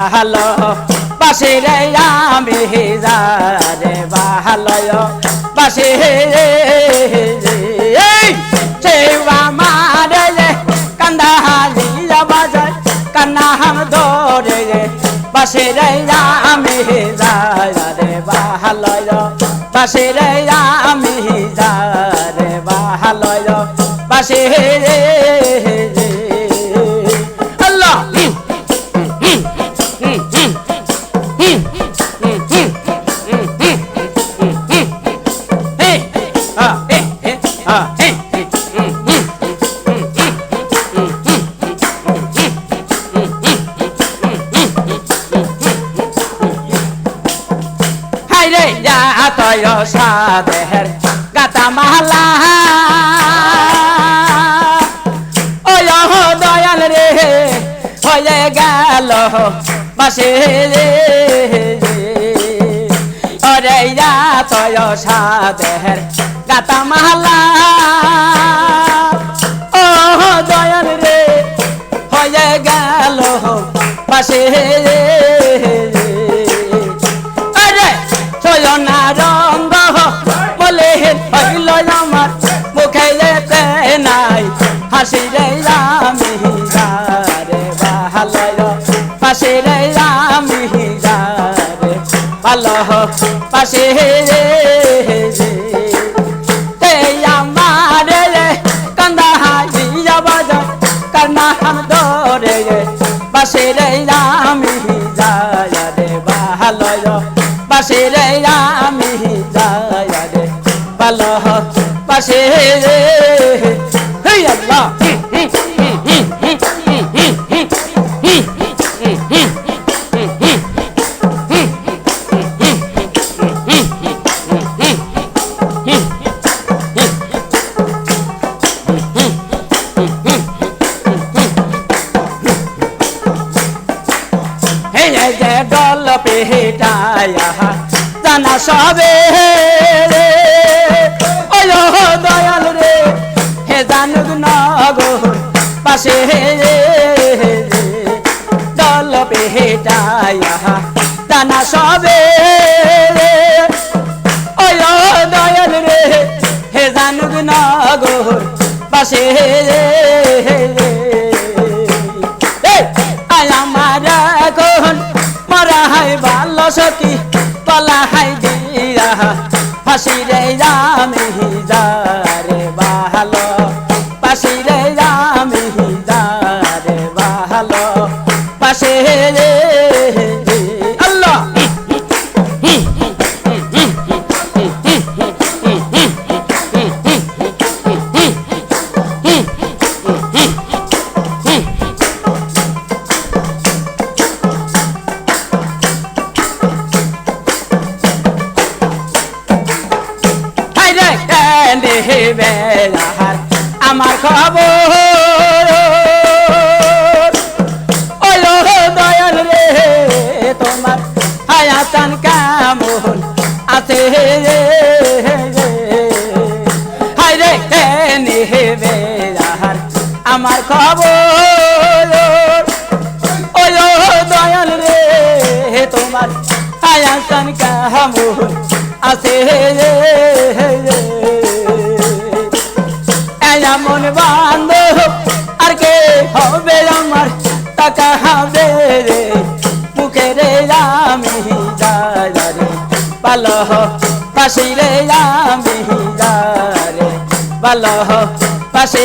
ভালো। বাসে রে আমি যারে ভালো বাসে সেবা মারে রে কান্দা হালিয়া বাজার কান্না হাম রে। রে আমি যারে রে আমি যারে রে যা তয় সাদেহের গাতা মালা। ওয় দয়াল রে, হয়ে গেল বাসে। রে ওরে যা তয় গাতা মালা। হাসি রে আমি রে ভালো পাশে রে আমি রে ভালো পাশে রে আমার রে, কান্দা হাজিয়া বাজার কান্না হাম ধরে রে, পাশে রে আমি যায় রে ভালো পাশে রে আমি যায় রে ভালো পাশে রে পেটায়া জানা সবে রে। ওয় দয়াল রে, হে জানুক নগর পাশে ডল পেটায়া জানা সবে রে। ওয় দয়াল রে, হে জানুক নগর পাশে আমার হাই ভালো সখী পালা হাই দিয়া ফাঁসি রে আমি যারে বেলাহার, আমার খবর। ওলো দয়াল রে, তোমার হায়াতান কামন আছে হাইরে কেন্দে বেলাহার, আমার খবর। ওলো দয়াল রে, তোমার হায়াতান কামন আছে এমন পাশে রে পালো পাশে।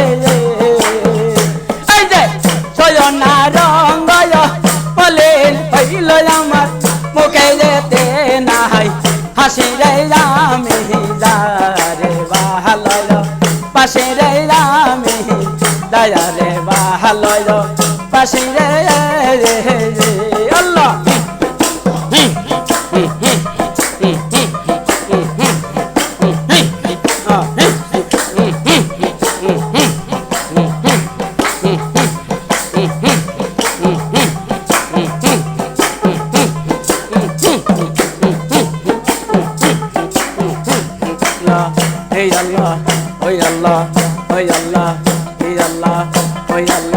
মুখে যেতে নাই হাসি রে রামে রে বাহালয়। পাশে রে রামে দয়া রে বাহালয়। পাশে রে রে রে আল্লাহ oh Allah, oh Allah, hey Allah, oh Allah,